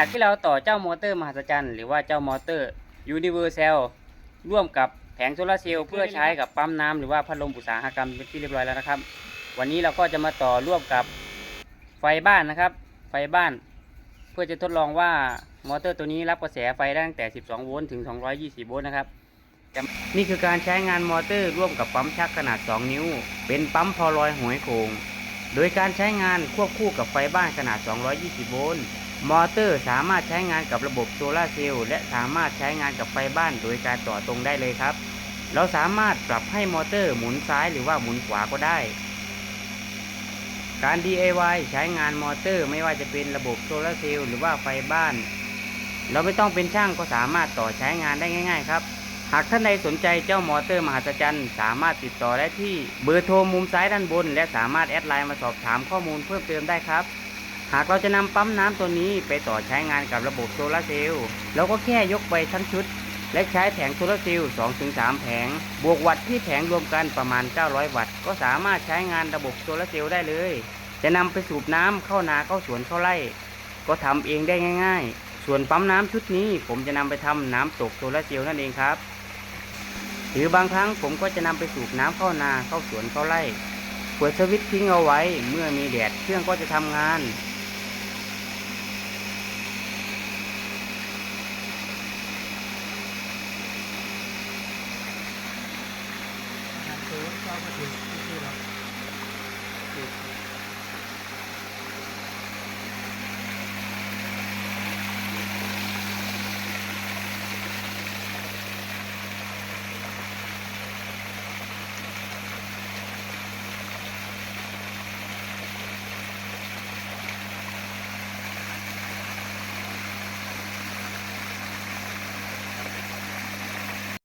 จากที่เราต่อเจ้ามอเตอร์มหัศจรรย์หรือว่าเจ้ามอเตอร์ยูนิเวอร์แซลร่วมกับแผงโซลาเซลล์เพื่อใช้กับปั๊มน้ำหรือว่าพัดลมอุตสาหกรรมเป็นที่เรียบร้อยแล้วนะครับ วันนี้เราก็จะมาต่อร่วมกับไฟบ้านนะครับ ไฟบ้าน เพื่อจะทดลองว่ามอเตอร์ตัวนี้รับกระแสไฟได้ตั้งแต่ 12 โวลต์ถึง 220 โวลต์นะครับนี่คือการใช้งานมอเตอร์ร่วมกับปั๊มชักขนาด 2 นิ้ว เป็นปั๊มพอลอยหอยโขงโดยการใช้งานควบคู่กับไฟบ้านขนาด 220 โวลต์ มอเตอร์สามารถใช้งานกับระบบโซลาเซลล์และสามารถใช้งานกับไฟบ้านโดยการต่อตรงได้เลยครับ เราสามารถปรับให้มอเตอร์หมุนซ้ายหรือว่าหมุนขวาก็ได้ การ DIY ใช้งานมอเตอร์ไม่ว่าจะเป็นระบบโซลาเซลล์หรือว่าไฟบ้าน เราไม่ต้องเป็นช่างก็สามารถต่อใช้งานได้ง่าย ๆ ครับ หากท่านใดสนใจเจ้ามอเตอร์มหัศจรรย์ สามารถติดต่อได้ที่เบอร์โทรมุมซ้ายด้านบน และสามารถแอดไลน์มาสอบถามข้อมูลเพิ่มเติมได้ครับ หากเราจะนำปั๊มน้ำตัวนี้ไปต่อใช้งานกับระบบโซลาร์เซลล์เราก็แค่ยกไปทั้งชุด และใช้แผงโซลาร์เซลล์2-3 แผง บวกวัตต์ที่แผงรวมกันประมาณ 900 วัตต์ ก็สามารถใช้งานระบบโซลาร์เซลล์ได้เลย จะนำไปสูบน้ำเข้านาเข้าสวนเข้าไร่ ก็ทำเองได้ง่าย ๆ ส่วนปั๊มน้ำชุดนี้ผมจะนำไปทำน้ำตกโซลาร์เซลล์นั่นเองครับ หรือบางครั้งผมก็จะนำไปสูบน้ำเข้านาเข้าสวนเข้าไร่เปิดสวิตช์ทิ้งเอาไว้ เมื่อมีแดดเครื่องก็จะทำงาน 八块钱就可以了，对。